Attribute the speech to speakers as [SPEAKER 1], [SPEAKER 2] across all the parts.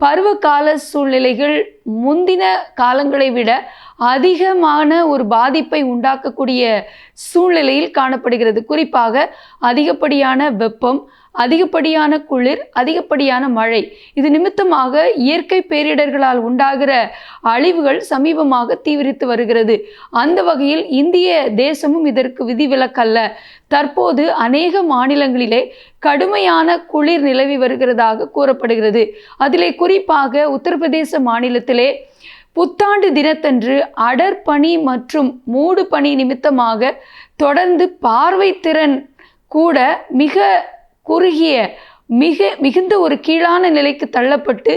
[SPEAKER 1] பருவகால சூழ்நிலைகள் முந்தின காலங்களை விட அதிகமான ஒரு பாதிப்பை உண்டாக்கக்கூடிய சூழ்நிலையில் காணப்படுகிறது. குறிப்பாக அதிகப்படியான வெப்பம் அதிகப்படியான குளிர் அதிகப்படியான மழை. இது நிமித்தமாக இயற்கை பேரிடர்களால் உண்டாகிற அழிவுகள் சமீபமாக தீவிரித்து வருகிறது. அந்த வகையில் இந்திய தேசமும் இதற்கு விதிவிலக்கல்ல. தற்போது அநேக மாநிலங்களிலே கடுமையான குளிர் நிலவி வருகிறதாக கூறப்படுகிறது. அதிலே குறிப்பாக உத்தரப்பிரதேச மாநிலத்திலே புத்தாண்டு தினத்தன்று அடற்பனி மற்றும் மூடு பனி நிமித்தமாக தொடர்ந்து பார்வை திறன் கூட மிக குறுகிய மிக மிகுந்த ஒரு கீழான நிலைக்கு தள்ளப்பட்டு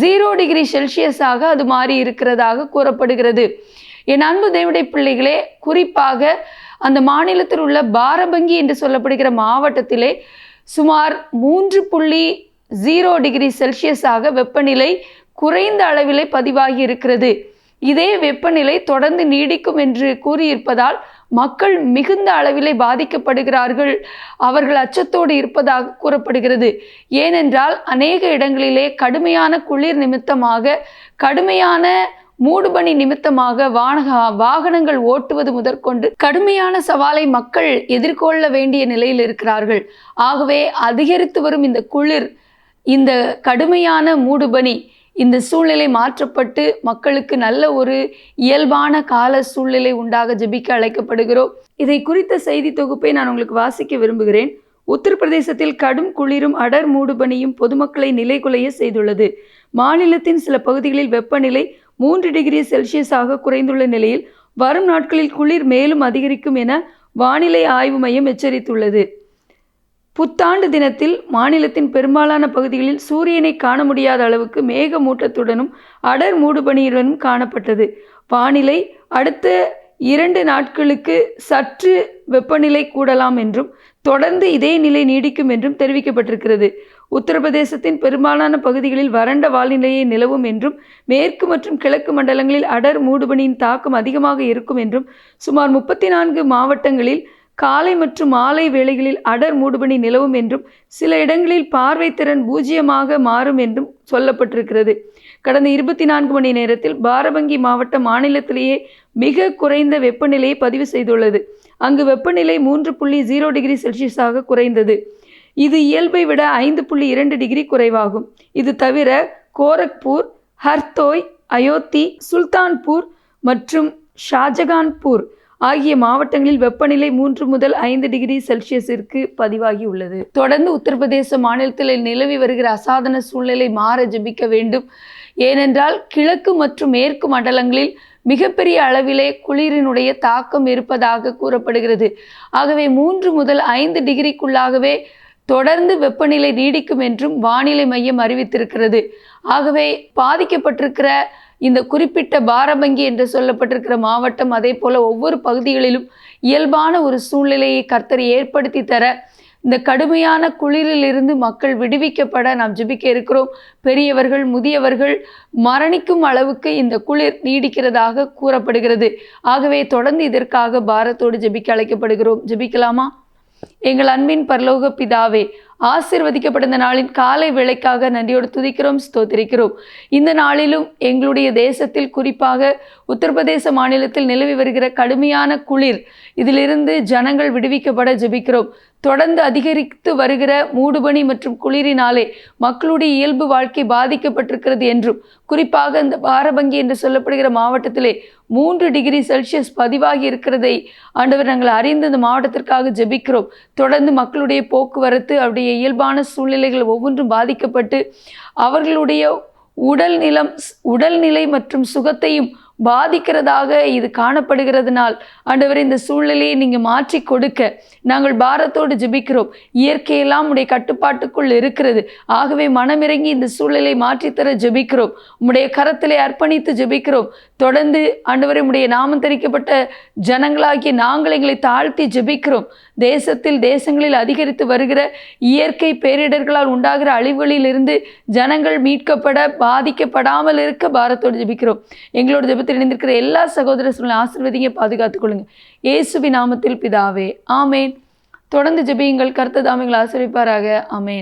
[SPEAKER 1] ஜீரோ டிகிரி செல்சியஸாக அது மாறி இருக்கிறதாக கூறப்படுகிறது. என் அன்பு தேவடைய பிள்ளைகளே குறிப்பாக அந்த மாநிலத்தில் உள்ள பாரபங்கி என்று சொல்லப்படுகிற மாவட்டத்திலே சுமார் மூன்று புள்ளி ஜீரோ டிகிரி செல்சியஸாக வெப்பநிலை குறைந்த அளவிலே பதிவாகி இருக்கிறது. இதே வெப்பநிலை தொடர்ந்து நீடிக்கும் என்று கூறியிருப்பதால் மக்கள் மிகுந்த அளவிலே பாதிக்கப்படுகிறார்கள். அவர்கள் அச்சத்தோடு இருப்பதாக கூறப்படுகிறது. ஏனென்றால் அநேக இடங்களிலே கடுமையான குளிர் நிமித்தமாக கடுமையான மூடுபனி நிமித்தமாக வானக வாகனங்கள் ஓட்டுவது முதற்கொண்டு கடுமையான சவாலை மக்கள் எதிர்கொள்ள வேண்டிய நிலையில் இருக்கிறார்கள். ஆகவே அதிகரித்து வரும் இந்த குளிர் இந்த கடுமையான மூடுபனி இந்த சூழ்நிலை மாற்றப்பட்டு மக்களுக்கு நல்ல ஒரு இயல்பான கால சூழ்நிலை உண்டாக ஜெபிக்க அழைக்கப்படுகிறோம். இதை குறித்த செய்தி தொகுப்பை நான் உங்களுக்கு வாசிக்க விரும்புகிறேன். உத்தரப்பிரதேசத்தில் கடும் குளிரும் அடர் மூடுபனியும் பொதுமக்களை நிலைகுலைய செய்துள்ளது. மாநிலத்தின் சில பகுதிகளில் வெப்பநிலை மூன்று டிகிரி செல்சியஸாக குறைந்துள்ள நிலையில் வரும் நாட்களில் குளிர் மேலும் அதிகரிக்கும் என வானிலை ஆய்வு மையம் எச்சரித்துள்ளது. புத்தாண்டு தினத்தில் மாநிலத்தின் பெரும்பாலான பகுதிகளில் சூரியனை காண முடியாத அளவுக்கு மேகமூட்டத்துடனும் அடர் மூடுபனியுடனும் காணப்பட்டது. வானிலை அடுத்த இரண்டு நாட்களுக்கு சற்று வெப்பநிலை கூடலாம் என்றும் தொடர்ந்து இதே நிலை நீடிக்கும் என்றும் தெரிவிக்கப்பட்டிருக்கிறது. உத்தரப்பிரதேசத்தின் பெரும்பாலான பகுதிகளில் வறண்ட வானிலையே நிலவும் என்றும் மேற்கு மற்றும் கிழக்கு மண்டலங்களில் அடர் மூடுபனியின் தாக்கம் அதிகமாக இருக்கும் என்றும் சுமார் முப்பத்தி நான்கு மாவட்டங்களில் காலை மற்றும் மாலை வேளைகளில் அடர் மூடுபனி நிலவும் என்றும் சில இடங்களில் பார்வை திறன் பூஜ்ஜியமாக மாறும் என்றும் சொல்லப்பட்டிருக்கிறது. கடந்த இருபத்தி நான்கு மணி நேரத்தில் பாரபங்கி மாவட்ட மாநிலத்திலேயே மிக குறைந்த வெப்பநிலையை பதிவு செய்துள்ளது. அங்கு வெப்பநிலை மூன்று புள்ளி ஜீரோ டிகிரி செல்சியஸாக குறைந்தது. இது இயல்பை விட ஐந்து புள்ளி இரண்டு டிகிரி குறைவாகும். இது தவிர கோரக்பூர் ஹர்தோய் அயோத்தி சுல்தான்பூர் மற்றும் ஷாஜகான்பூர் ஆகிய மாவட்டங்களில் வெப்பநிலை மூன்று முதல் ஐந்து டிகிரி செல்சியஸிற்கு பதிவாகி உள்ளது தொடர்ந்து உத்தரப்பிரதேச மாநிலத்தில் நிலவி வருகிற அசாதன சூழ்நிலை மாற ஜபிக்க வேண்டும். ஏனென்றால் கிழக்கு மற்றும் மேற்கு மண்டலங்களில் மிகப்பெரிய அளவிலே குளிரினுடைய தாக்கம் இருப்பதாக கூறப்படுகிறது. ஆகவே மூன்று முதல் ஐந்து டிகிரிக்குள்ளாகவே தொடர்ந்து வெப்பநிலை நீடிக்கும் என்றும் வானிலை மையம் அறிவித்திருக்கிறது. ஆகவே பாதிக்கப்பட்டிருக்கிற இந்த குறிப்பிட்ட பாரபங்கி என்று சொல்லப்பட்டிருக்கிற மாவட்டம் அதே போல் ஒவ்வொரு பகுதிகளிலும் இயல்பான ஒரு சூழ்நிலையை கர்த்தர் ஏற்படுத்தி தர இந்த கடுமையான குளிரிலிருந்து மக்கள் விடுவிக்கப்பட நாம் ஜிபிக்க இருக்கிறோம். பெரியவர்கள் முதியவர்கள் மரணிக்கும் அளவுக்கு இந்த குளிர் நீடிக்கிறதாக கூறப்படுகிறது. ஆகவே தொடர்ந்து இதற்காக பாரத்தோடு ஜெபிக்க அழைக்கப்படுகிறோம். ஜபிக்கலாமா? எங்கள் அன்பின் பரலோக பிதாவே ஆசிர்வதிக்கப்பட்ட இந்த நாளின் காலை வேளைக்காக நன்றியோடு துதிக்கிறோம் ஸ்தோத்திரிக்கிறோம். இந்த நாளிலும் எங்களுடைய தேசத்தில் குறிப்பாக உத்தரப்பிரதேச மாநிலத்தில் நிலவி வருகிற கடுமையான குளிர் இதிலிருந்து ஜனங்கள் விடுவிக்கப்பட ஜெபிக்கிறோம். தொடர்ந்து அதிகரித்து வருகிற மூடுபனி மற்றும் குளிரினாலே மக்களுடைய இயல்பு வாழ்க்கை பாதிக்கப்பட்டிருக்கிறது என்றும் குறிப்பாக இந்த பாரபங்கி என்று சொல்லப்படுகிற மாவட்டத்திலே மூன்று டிகிரி செல்சியஸ் பதிவாகி இருக்கிறதை ஆண்டவர் நாங்கள் அறிந்து இந்த மாவட்டத்திற்காக ஜெபிக்கிறோம். தொடர்ந்து மக்களுடைய போக்குவரத்து அவருடைய இயல்பான சூழ்நிலைகள் ஒவ்வொன்றும் பாதிக்கப்பட்டு அவர்களுடைய உடல் நிலம் உடல்நிலை மற்றும் சுகத்தையும் பாதிக்கிறதாக இது காணப்படுகிறதுனால் ஆண்டவர் இந்த சூழ்நிலையை நீங்கள் மாற்றி கொடுக்க நாங்கள் பாரத்தோடு ஜெபிக்கிறோம். இயற்கையெல்லாம் உடைய கட்டுப்பாட்டுக்குள் இருக்கிறது. ஆகவே மனமிறங்கி இந்த சூழ்நிலை மாற்றித்தர ஜெபிக்கிறோம். உம்முடைய கரத்திலே அர்ப்பணித்து ஜெபிக்கிறோம். தொடர்ந்து ஆண்டவரே உடைய நாமம் தரிக்கப்பட்ட ஜனங்களாகிய நாங்கள் எங்களை தாழ்த்தி ஜெபிக்கிறோம். தேசத்தில் தேசங்களில் அதிகரித்து வருகிற இயற்கை பேரிடர்களால் உண்டாகிற அழிவுகளில் இருந்து ஜனங்கள் மீட்கப்பட பாதிக்கப்படாமல் இருக்க பாரத்தோடு ஜெபிக்கிறோம். எங்களோட குடும்பத்தில் இணைந்திருக்கிற எல்லா சகோதர சூழ்நிலை ஆசிர்வதிங்க பாதுகாத்துக் கொள்ளுங்க இயேசுவி நாமத்தில் பிதாவே. ஆமேன். தொடர்ந்து ஜெபியுங்கள். கர்த்தர் தாமிங்களை ஆசிரிப்பாராக ஆமேன்.